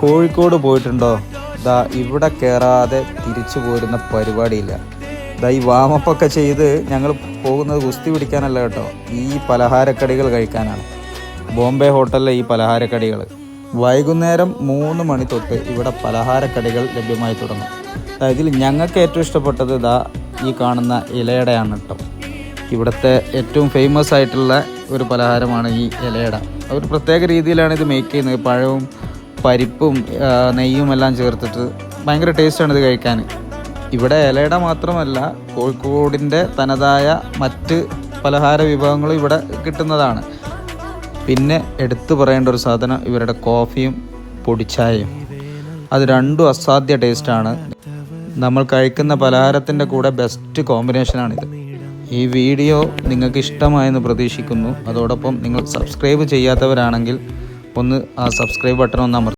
കോഴിക്കോട് പോയിട്ടുണ്ടോ? ദാ ഇവിടെ കയറാതെ തിരിച്ചു പോരുന്ന പരിപാടിയില്ല. ദാ ഈ വാമപ്പൊക്കെ ചെയ്ത് ഞങ്ങൾ പോകുന്നത് കുസ്തി പിടിക്കാനല്ല കേട്ടോ. ഈ പലഹാരക്കടികൾ കഴിക്കാനാണ്. ബോംബെ ഹോട്ടലിലെ ഈ പലഹാരക്കടികൾ വൈകുന്നേരം മൂന്ന് മണി തൊട്ട് ഇവിടെ പലഹാരക്കടികൾ ലഭ്യമായി തുടങ്ങും. ഇതിൽ ഞങ്ങൾക്ക് ഏറ്റവും ഇഷ്ടപ്പെട്ടത് ദാ ഈ കാണുന്ന ഇലയടയാണ് കേട്ടോ. ഇവിടുത്തെ ഏറ്റവും ഫേമസ് ആയിട്ടുള്ള ഒരു പലഹാരമാണ് ഈ ഇലയട. ഒരു പ്രത്യേക രീതിയിലാണ് ഇത് മേക്ക് ചെയ്യുന്നത്. പഴവും പരിപ്പും നെയ്യും എല്ലാം ചേർത്തിട്ട് ഭയങ്കര ടേസ്റ്റാണ് ഇത് കഴിക്കാൻ. ഇവിടെ ഇലയുടെ മാത്രമല്ല കോഴിക്കോടിന്റെ തനതായ മറ്റ് പലഹാര വിഭവങ്ങളും ഇവിടെ കിട്ടുന്നതാണ്. പിന്നെ എടുത്തു പറയേണ്ട ഒരു സാധനം ഇവരുടെ കോഫിയും പൊടിച്ചായയും. അത് രണ്ടും അസാധ്യ ടേസ്റ്റാണ്. നമ്മൾ കഴിക്കുന്ന പലഹാരത്തിന്റെ കൂടെ ബെസ്റ്റ് കോമ്പിനേഷനാണിത്. ഈ വീഡിയോ നിങ്ങൾക്ക് ഇഷ്ടമായെന്ന് പ്രതീക്ഷിക്കുന്നു. അതോടൊപ്പം നിങ്ങൾ സബ്സ്ക്രൈബ് ചെയ്യാത്തവരാണെങ്കിൽ ഒന്ന് ആ സബ്സ്ക്രൈബ് ബട്ടൺ ഒന്ന് അമർത്തുക